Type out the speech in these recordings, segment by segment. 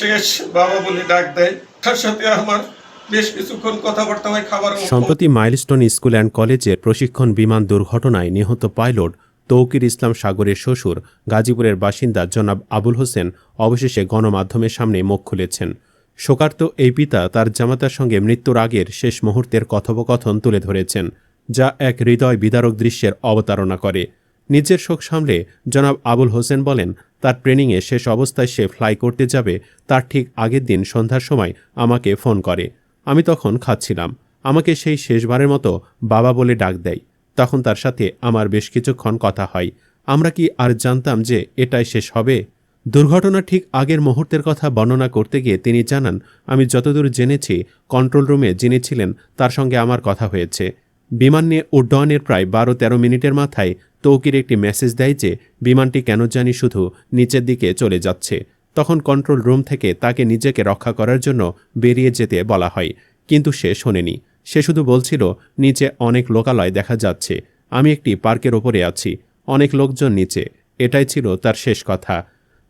শেষ বাবা বলে ডাক দেয়। তার সাথে আমার বেশ কিছুক্ষণ কথাবার্তা হয়, খাবার সম্প্রতি মাইলস্টোন স্কুল অ্যান্ড কলেজের প্রশিক্ষণ বিমান দুর্ঘটনায় নিহত পাইলট তৌকির ইসলাম সাগরের শ্বশুর, গাজীপুরের বাসিন্দা জনাব আবুল হোসেন অবশেষে গণমাধ্যমের সামনে মুখ খুলেছেন। শোকার্ত এই পিতা তার জামাতার সঙ্গে মৃত্যুর আগের শেষ মুহূর্তের কথোপকথন তুলে ধরেছেন, যা এক হৃদয় বিদারক দৃশ্যের অবতারণা করে। নিজের শোক সামলে জনাব আবুল হোসেন বলেন তার ট্রেনিংয়ে শেষ অবস্থায় সে ফ্লাই করতে যাবে, তার ঠিক আগের দিন সন্ধ্যার সময় আমাকে ফোন করে। আমি তখন খাচ্ছিলাম। আমাকে সেই শেষবারের মতো বাবা বলে ডাক দেয়। তখন তার সাথে আমার বেশ কিছুক্ষণ কথা হয়। আমরা কি আর জানতাম যে এটাই শেষ হবে? দুর্ঘটনা ঠিক আগের মুহূর্তের কথা বর্ণনা করতে গিয়ে তিনি জানান, আমি যতদূর জেনেছি কন্ট্রোল রুমে যিনি ছিলেন, তার সঙ্গে আমার কথা হয়েছে। বিমান নিয়ে উড্ডয়নের প্রায় বারো তেরো মিনিটের মাথায় তৌকির একটি মেসেজ দেয় যে, বিমানটি কেন জানি শুধু নিচের দিকে চলে যাচ্ছে। তখন কন্ট্রোল রুম থেকে তাকে নিজেকে রক্ষা করার জন্য বেরিয়ে যেতে বলা হয়, কিন্তু সে শোনেনি। সে শুধু বলছিল, নিচে অনেক লোকালয় দেখা যাচ্ছে। আমি একটি পার্কের ওপরে আছি। অনেক লোকজন নিচে। এটাই ছিল তার শেষ কথা।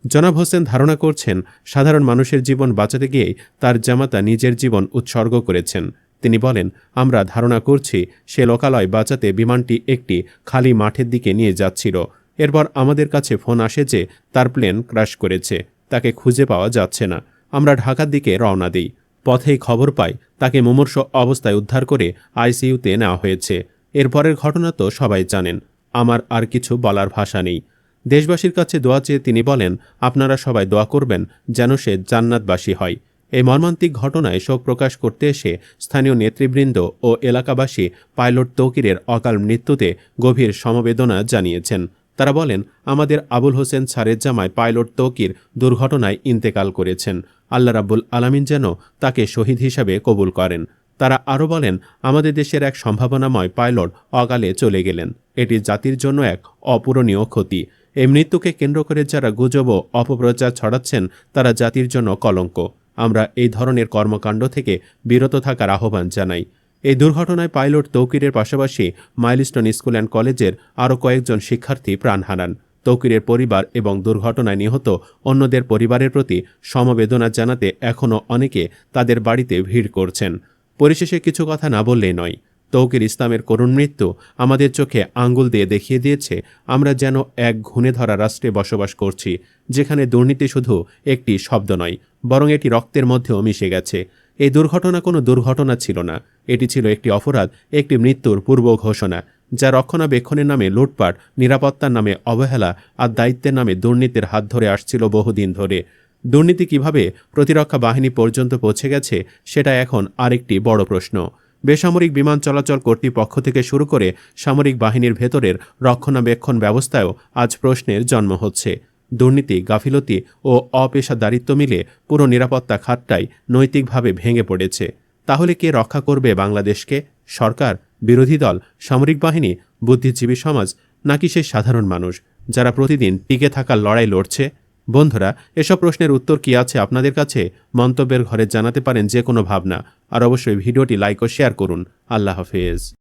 জনাব হোসেন ধারণা করছেন, সাধারণ মানুষের জীবন বাঁচাতে গিয়েই তার জামাতা নিজের জীবন উৎসর্গ করেছেন। তিনি বলেন, আমরা ধারণা করছি সে লোকালয় বাঁচাতে বিমানটি একটি খালি মাঠের দিকে নিয়ে যাচ্ছিল। এরপর আমাদের কাছে ফোন আসে যে তার প্লেন ক্র্যাশ করেছে। তাকে খুঁজে পাওয়া যাচ্ছে না। আমরা ঢাকার দিকে রওনা দিই। পথেই খবর পাই, তাকে মুমূর্ষ অবস্থায় উদ্ধার করে আইসিইউতে নেওয়া হয়েছে। এরপরের ঘটনা তো সবাই জানেন। আমার আর কিছু বলার ভাষা নেই। দেশবাসীর কাছে দোয়া চেয়ে তিনি বলেন, আপনারা সবাই দোয়া করবেন যেন সে জান্নাতবাসী হয়। এই মর্মান্তিক ঘটনায় শোক প্রকাশ করতে এসে স্থানীয় নেতৃবৃন্দ ও এলাকাবাসী পাইলট তৌকিরের অকাল মৃত্যুতে গভীর সমবেদনা জানিয়েছেন। তারা বলেন, আমাদের আবুল হোসেন ছারের জামায় পাইলট তৌকির দুর্ঘটনায় ইন্তেকাল করেছেন। আল্লাহ রাব্বুল আলামিন যেন তাকে শহীদ হিসাবে কবুল করেন। তারা আরও বলেন, আমাদের দেশের এক সম্ভাবনাময় পাইলট অকালে চলে গেলেন। এটি জাতির জন্য এক অপূরণীয় ক্ষতি। এই মৃত্যুকে কেন্দ্র করে যারা গুজব ও অপপ্রচার ছড়াচ্ছেন, তারা জাতির জন্য কলঙ্ক। আমরা এই ধরনের কর্মকাণ্ড থেকে বিরত থাকার আহ্বান জানাই। এই দুর্ঘটনায় পাইলট তৌকিরের পাশাপাশি মাইলস্টোন স্কুল অ্যান্ড কলেজের আরও কয়েকজন শিক্ষার্থী প্রাণ হারান। তৌকিরের পরিবার এবং দুর্ঘটনায় নিহত অন্যদের পরিবারের প্রতি সমবেদনা জানাতে এখনও অনেকে তাদের বাড়িতে ভিড় করছেন। পরিশেষে কিছু কথা না বললেই নয়। তৌকির ইসলামের করুণ মৃত্যু আমাদের চোখে আঙ্গুল দিয়ে দেখিয়ে দিয়েছে, আমরা যেন এক ঘুণে ধরা রাষ্ট্রে বসবাস করছি, যেখানে দুর্নীতি শুধু একটি শব্দ নয়, বরং এটি রক্তের মধ্যেও মিশে গেছে। এই দুর্ঘটনা কোনো দুর্ঘটনা ছিল না, এটি ছিল একটি অপরাধ, একটি মৃত্যুর পূর্ব ঘোষণা, যা রক্ষণাবেক্ষণের নামে লুটপাট, নিরাপত্তার নামে অবহেলা আর দায়িত্বের নামে দুর্নীতির হাত ধরে আসছিল বহুদিন ধরে। দুর্নীতি কীভাবে প্রতিরক্ষা বাহিনী পর্যন্ত পৌঁছে গেছে, সেটা এখন আরেকটি বড় প্রশ্ন। বেসামরিক বিমান চলাচল কর্তৃপক্ষ থেকে শুরু করে সামরিক বাহিনীর ভেতরের রক্ষণাবেক্ষণ ব্যবস্থায়ও আজ প্রশ্নের জন্ম হচ্ছে। দুর্নীতি, গাফিলতি ও অপেশাদারিত্ব মিলে পুরো নিরাপত্তা খাতটাই নৈতিকভাবে ভেঙে পড়েছে। তাহলে কে রক্ষা করবে বাংলাদেশকে? সরকার, বিরোধী দল, সামরিক বাহিনী, বুদ্ধিজীবী সমাজ, নাকি সেই সাধারণ মানুষ, যারা প্রতিদিন টিকে থাকার লড়াই লড়ছে? বন্ধুরা, এসব প্রশ্নের উত্তর কি আছে আপনাদের কাছে? মন্তব্যের ঘরে জানাতে পারেন যে কোনো ভাবনা। আর অবশ্যই ভিডিওটি লাইক ও শেয়ার করুন। আল্লাহ হাফেজ।